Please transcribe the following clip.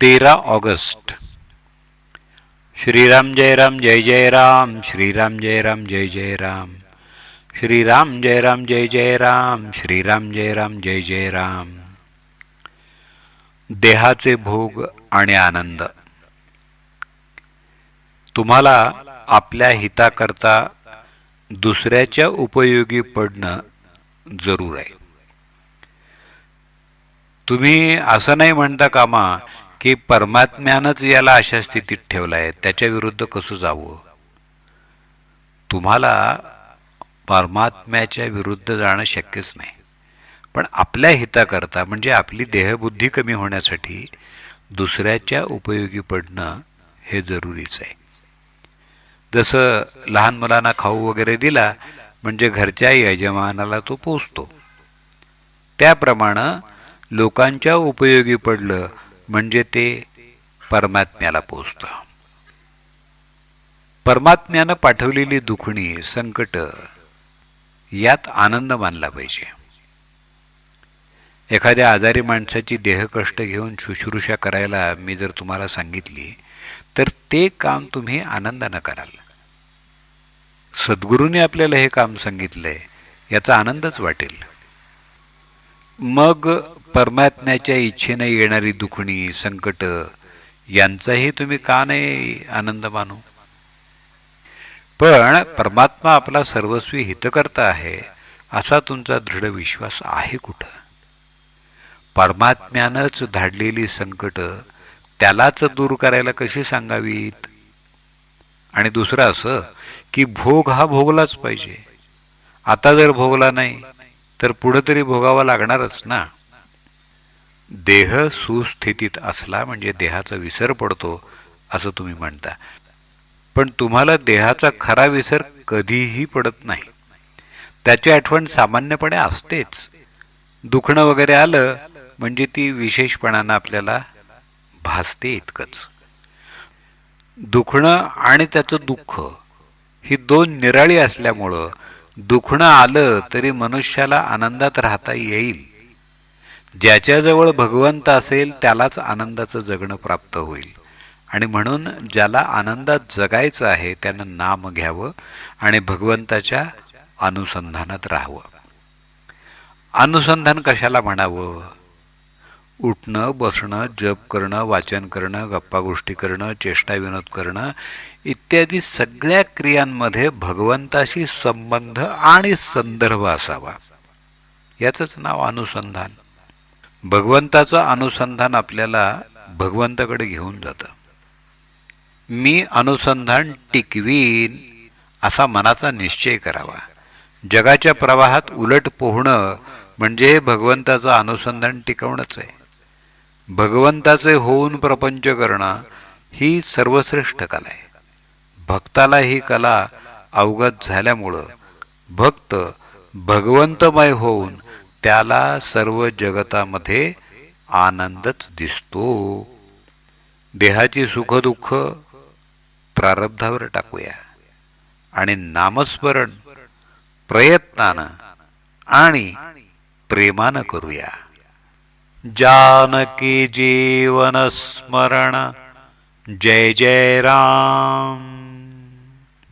तेरा ऑगस्ट. श्रीराम जय राम जय जय राम श्रीराम जय राम जय जय राम. श्रीराम जय राम जय जय राम श्रीराम जय राम जय जय राम. देहाचे भोग आणि आनंद. तुम्हाला आपल्या हिताकरता दुसऱ्याच्या उपयोगी पडणं जरूर आहे. तुम्ही असं नाही म्हणता कामा की परमात्म्यानंच याला अशा स्थितीत ठेवला आहे त्याच्या विरुद्ध कसं जावं? तुम्हाला परमात्म्याच्या विरुद्ध जाणं शक्यच नाही. पण आपल्या हिताकरता म्हणजे आपली देहबुद्धी कमी होण्यासाठी दुसऱ्याच्या उपयोगी पडणं हे जरुरीच आहे. जसं लहान मुलांना खाऊ वगैरे दिला म्हणजे घरच्या यजमानाला तो पोचतो त्याप्रमाणे लोकांच्या उपयोगी पडलं म्हणजे ते परमात्म्याला पोचतं. परमात्म्यानं पाठवलेली दुखणी संकट यात आनंद मानला पाहिजे. एखाद्या आजारी माणसाची देहकष्ट घेऊन शुश्रूषा करायला मी जर तुम्हाला सांगितली तर ते काम तुम्ही आनंदानं कराल. सद्गुरूने आपल्याला हे काम सांगितलंय याचा आनंदच वाटेल. मग परमात्म्याच्या इच्छेने येणारी दुखणी संकट यांचाही तुम्ही का नाही आनंद मानू? पण परमात्मा आपला सर्वस्वी हितकर्ता आहे असा तुमचा दृढ विश्वास आहे कुठं? परमात्म्यानंच धाडलेली संकट त्यालाच दूर करायला कशी सांगावीत? आणि दुसरं असं की भोग हा भोगलाच पाहिजे. आता जर भोगला नाही तर पुढं तरी भोगावा लागणारच ना? देह सुस्थितीत असला म्हणजे देहाचा विसर पडतो असं तुम्ही म्हणता. पण तुम्हाला देहाचा खरा विसर कधीही पडत नाही. त्याची आठवण सामान्यपणे असतेच. दुखणं वगैरे आलं म्हणजे ती विशेषपणानं आपल्याला भासते इतकंच. दुखणं आणि त्याचं दुःख ही दोन निराळी असल्यामुळं दुखणं आलं तरी मनुष्याला आनंदात राहता येईल. ज्याच्याजवळ भगवंत असेल त्यालाच आनंदाचं जगणं प्राप्त होईल. आणि म्हणून ज्याला आनंदात जगायचं आहे त्यानं नाम घ्यावं आणि भगवंताच्या अनुसंधानात राहावं. अनुसंधान कशाला म्हणावं? उठणं बसणं जप करणं वाचन करणं गप्पा गोष्टी करणं चेष्टा विनोद करणं इत्यादी सगळ्या क्रियांमध्ये भगवंताशी संबंध आणि संदर्भ असावा. याचंच नाव अनुसंधान. भगवंताचं अनुसंधान आपल्याला भगवंताकडे घेऊन जातं. मी अनुसंधान टिकवीन असा मनाचा निश्चय करावा. जगाच्या प्रवाहात उलट पोहणं म्हणजे भगवंताचं अनुसंधान टिकवणंच आहे. भगवंताचे होऊन प्रपंच करणं ही सर्वश्रेष्ठ कला आहे. भक्ताला ही कला अवगत झाल्यामुळं भक्त भगवंतमय होऊन त्याला सर्व जगतामध्ये आनंदच दिसतो. देहाची सुखदुःख प्रारब्धावर टाकूया. आणि नामस्मरण प्रयत्नानं आणि प्रेमानं करूया. जानकी जीवन स्मरण जय जय राम.